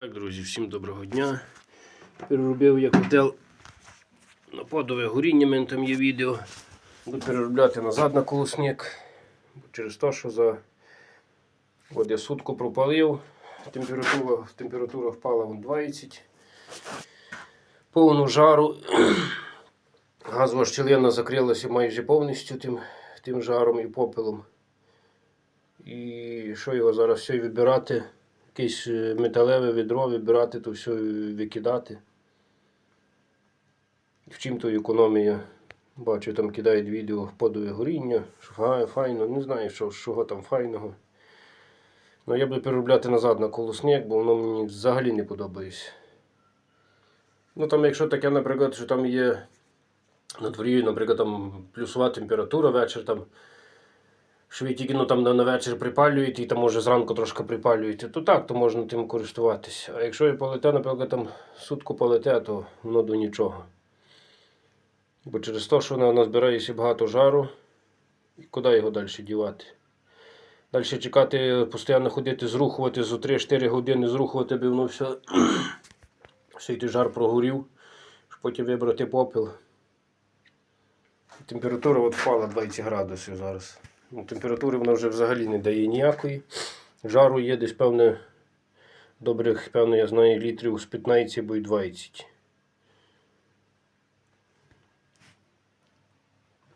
Так, друзі, всім доброго дня. Переробив я котел на подове горіння, там є відео. Буду переробляти назад на колосник. Через те, що за от я сутку пропалив, температура, температура впала вон 20. Повну жару. Газова щілина закрилася майже повністю тим, тим жаром і попелом. І що його зараз все вибирати? Якесь е, металеве відро вибирати, то все викидати. В чим то економія? Бачу, там кидають відео в подове горіння, що файно, не знаю, що, що там файного. Ну я буду переробляти назад на колосник, бо воно мені взагалі не подобається. Ну там, якщо таке, наприклад, що там є на дворі, наприклад, там плюсова температура вечір там що ви тільки ну, там на вечір припалюєте і там може зранку трошки припалюєте, то так, то можна тим користуватися. А якщо і полете, наприклад, там сутку полете, то воно до нічого. Бо через те, що вона назбирається багато жару, і куди його далі дівати? Далі чекати, постійно ходити, зрухувати за 3-4 години, зрухувати, би воно все, все той жар прогорів, щоб потім вибрати попіл. Температура от впала 20 градусів зараз. Ну, температури вона вже взагалі не дає ніякої. Жару є десь певне, добрих, певно, я знаю, літрів з 15 або й 20.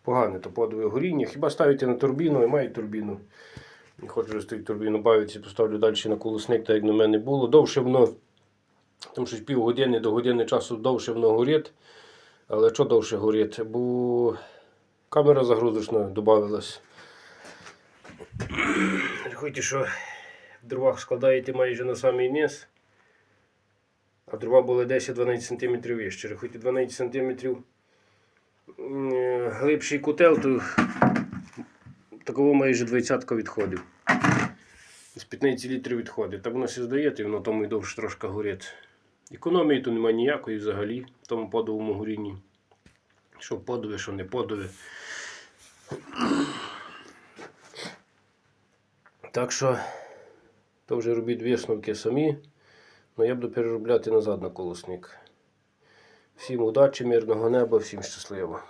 Погане то подове горіння. Хіба ставити на турбіну і маю турбіну. Не хочу тією турбіну бавитися, поставлю далі на колосник, так як на мене було. Довше воно, там щось півгодини до години часу довше воно горить. Але що довше горить? Бо камера загрузочна додавалась. Рахуйте, що в дровах складаєте майже на самий низ, а дрова були 10-12 см вище. Рахуйте 12 см глибший котел, то такого майже 20 відходив. З 15 літрів відходить. Так воно все здається, воно тому і довше трошки горить. Економії тут немає ніякої взагалі в тому подовому горінні. Що подове, що не подове. Так що, то вже робіть висновки самі. але я буду переробляти назад на колосник. Всім удачі, мирного неба, всім щасливо.